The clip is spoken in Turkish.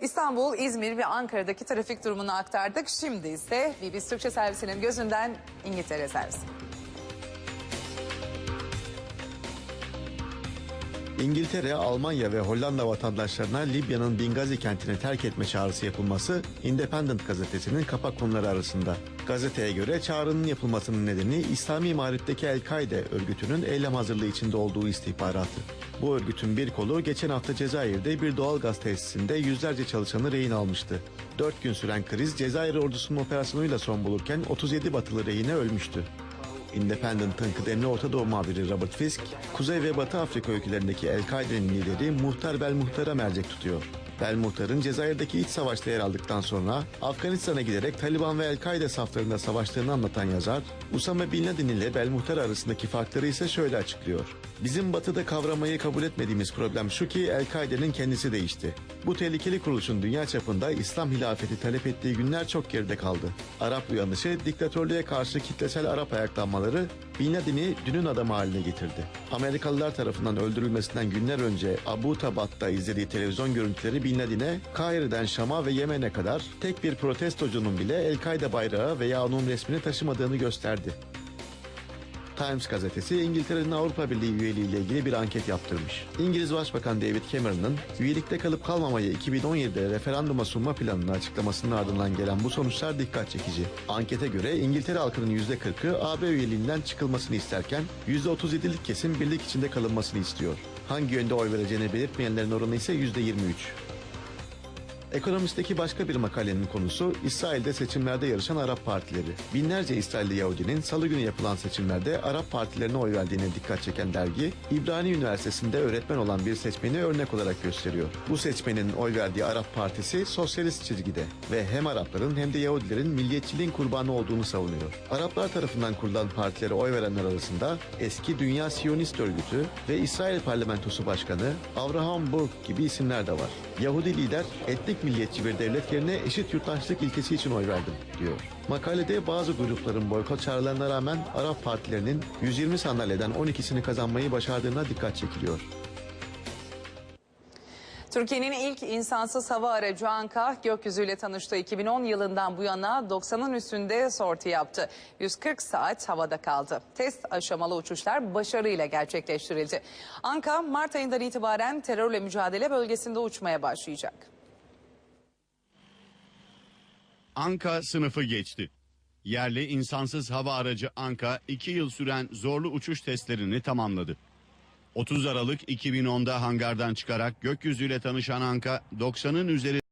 İstanbul, İzmir ve Ankara'daki trafik durumunu aktardık. Şimdi ise BBC Türkçe servisinin gözünden İngiltere servisi. İngiltere, Almanya ve Hollanda vatandaşlarına Libya'nın Bingazi kentini terk etme çağrısı yapılması Independent gazetesinin kapak konuları arasında. Gazeteye göre çağrının yapılmasının nedeni İslami Mağrip'teki El-Kaide örgütünün eylem hazırlığı içinde olduğu istihbaratı. Bu örgütün bir kolu geçen hafta Cezayir'de bir doğal gaz tesisinde yüzlerce çalışanı rehin almıştı. Dört gün süren kriz Cezayir ordusunun operasyonuyla son bulurken 37 batılı rehine ölmüştü. Independent'ın kıdemli Orta Doğu muhabiri Robert Fisk, Kuzey ve Batı Afrika ülkelerindeki El-Kaide'nin lideri Muhtar Bel Muhtar'a mercek tutuyor. Bel Muhtar'ın Cezayir'deki iç savaşta yer aldıktan sonra Afganistan'a giderek Taliban ve El-Kaide saflarında savaştığını anlatan yazar, Usame Bin Laden ile Bel Muhtar arasındaki farkları ise şöyle açıklıyor. Bizim batıda kavramayı kabul etmediğimiz problem şu ki El-Kaide'nin kendisi değişti. Bu tehlikeli kuruluşun dünya çapında İslam hilafeti talep ettiği günler çok geride kaldı. Arap uyanışı diktatörlüğe karşı kitlesel Arap ayaklanmaları Bin Laden'i dünün adamı haline getirdi. Amerikalılar tarafından öldürülmesinden günler önce Abu Tabat'ta izlediği televizyon görüntüleri Bin Laden'e Kahire'den Şam'a ve Yemen'e kadar tek bir protestocunun bile El-Kaide bayrağı veya onun resmini taşımadığını gösterdi. Times gazetesi İngiltere'nin Avrupa Birliği üyeliği ile ilgili bir anket yaptırmış. İngiliz Başbakan David Cameron'ın üyelikte kalıp kalmamayı 2017'de referanduma sunma planını açıklamasının ardından gelen bu sonuçlar dikkat çekici. Ankete göre İngiltere halkının %40'ı AB üyeliğinden çıkılmasını isterken %37'lik kesim birlik içinde kalınmasını istiyor. Hangi yönde oy vereceğini belirtmeyenlerin oranı ise %23. Ekonomist'teki başka bir makalenin konusu İsrail'de seçimlerde yarışan Arap partileri. Binlerce İsrailli Yahudinin salı günü yapılan seçimlerde Arap partilerine oy verdiğine dikkat çeken dergi, İbrani Üniversitesi'nde öğretmen olan bir seçmeni örnek olarak gösteriyor. Bu seçmenin oy verdiği Arap Partisi sosyalist çizgide ve hem Arapların hem de Yahudilerin milliyetçiliğin kurbanı olduğunu savunuyor. Araplar tarafından kurulan partilere oy verenler arasında eski Dünya Siyonist Örgütü ve İsrail Parlamentosu Başkanı Avraham Burg gibi isimler de var. Yahudi lider etnik milliyetçi bir devlet yerine eşit yurttaşlık ilkesi için oy verdim diyor. Makalede bazı grupların boykot çağrılarına rağmen Arap partilerinin 120 sandalyeden 12'sini kazanmayı başardığına dikkat çekiliyor. Türkiye'nin ilk insansız hava aracı Anka gökyüzüyle tanıştı. 2010 yılından bu yana 90'ın üstünde sorti yaptı. 140 saat havada kaldı. Test aşamalı uçuşlar başarıyla gerçekleştirildi. Anka Mart ayından itibaren terörle mücadele bölgesinde uçmaya başlayacak. Anka sınıfı geçti. Yerli insansız hava aracı Anka 2 yıl süren zorlu uçuş testlerini tamamladı. 30 Aralık 2010'da hangardan çıkarak gökyüzüyle tanışan Anka 90'ın üzeri